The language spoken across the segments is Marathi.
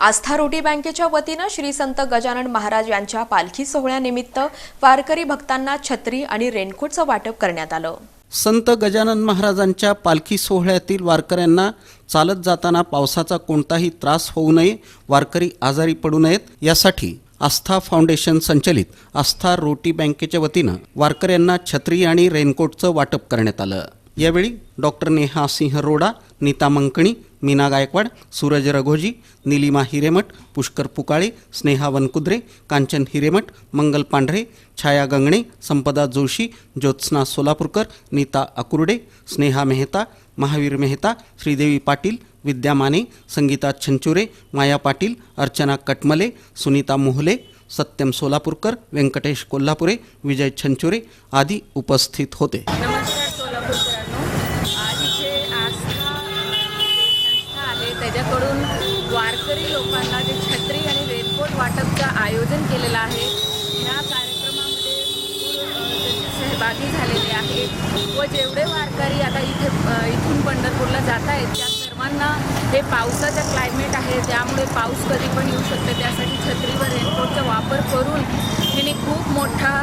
आस्था रोटी बँकेच्या वतीनं श्री संत गजानन महाराज यांच्या पालखी सोहळ्यानिमित्त वारकरी भक्तांना छत्री आणि रेनकोटचं वाटप करण्यात आलं. संत गजानन महाराजांच्या पालखी सोहळ्यातील वारकऱ्यांना चालत जाताना पावसाचा कोणताही त्रास होऊ नये वारकरी आजारी पडू नयेत यासाठी आस्था फाउंडेशन संचलित आस्था रोटी बँकेच्या वतीनं वारकऱ्यांना छत्री आणि रेनकोटचं वाटप करण्यात आलं. यावेळी डॉक्टर नेहा सिंह रोडा नीता मंकणी मीना गायकवाड सूरज रघोजी निलिमा हिरेमठ पुष्कर पुकाळे स्नेहा वनकुद्रे कांचन हिरेमठ मंगल पांढरे छाया गंगणे संपदा जोशी ज्योत्स्ना सोलापूरकर नीता अकुर्डे स्नेहा मेहता महावीर मेहता श्रीदेवी पाटील विद्या माने संगीता छंचुरे माया पाटील अर्चना कटमले सुनीता मोहले सत्यम सोलापूरकर व्यंकटेश कोल्हापुरे विजय छंचुरे आदी उपस्थित होते नमस्कार सोलापूरकरांनो आज इथे आस्था जी संस्था आहे त्याच्याकडून वारकरी लोकांना जे छत्री आणि रेनकोट वाटपचं आयोजन केलेलं आहे ह्या कार्यक्रमामध्ये सहभागी झालेले आहेत व जेवढे वारकरी आता इथे इथून पंढरपूरला जात आहेत त्या सर्वांना हे पावसाचं क्लायमेट आहे त्यामुळे पाऊस कधी पण येऊ शकते. त्यासाठी छत्री व रेनकोटचा वापर करून हिने खूप मोठा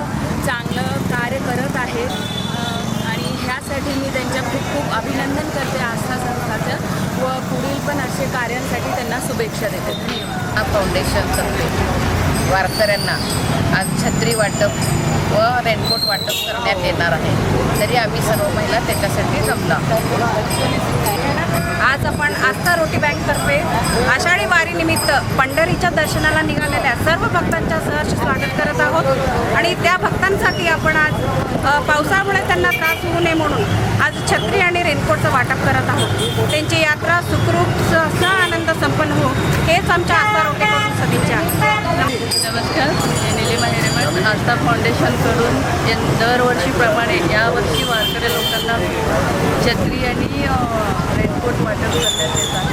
चांगलं कार्य करत आहे अ, आणि ह्यासाठी मी त्यांच्या खूप खूप अभिनंदन करते आस्था संस्थाचं व पुढील पण असे कार्यांसाठी त्यांना शुभेच्छा देते. धन्यवाद हा फाउंडेशनतर्फे वारकऱ्यांना आज छत्री वाटप व रेनकोट वाटप करण्यात येणार आहे. तरी आम्ही सर्व महिला त्याच्यासाठी जमलो. आज आपण आस्था रोटी बँकतर्फे आषाढी वारीनिमित्त पंढरीच्या दर्शनाला निघालेल्या सर्व भक्तांच्या सहर्ष स्वागत करत आहोत. आणि त्या भक्तांसाठी आपण आज पावसामुळे त्यांना त्रास होऊ नये म्हणून आज छत्री आणि रेनकोटचं वाटप करत आहोत. नमस्कार मी निलिमा हिरेमठ आस्था फाउंडेशनकडून दरवर्षीप्रमाणे यावर्षी वारकरी लोकांना छत्री आणि रेनकोट वाटप करण्यात येतात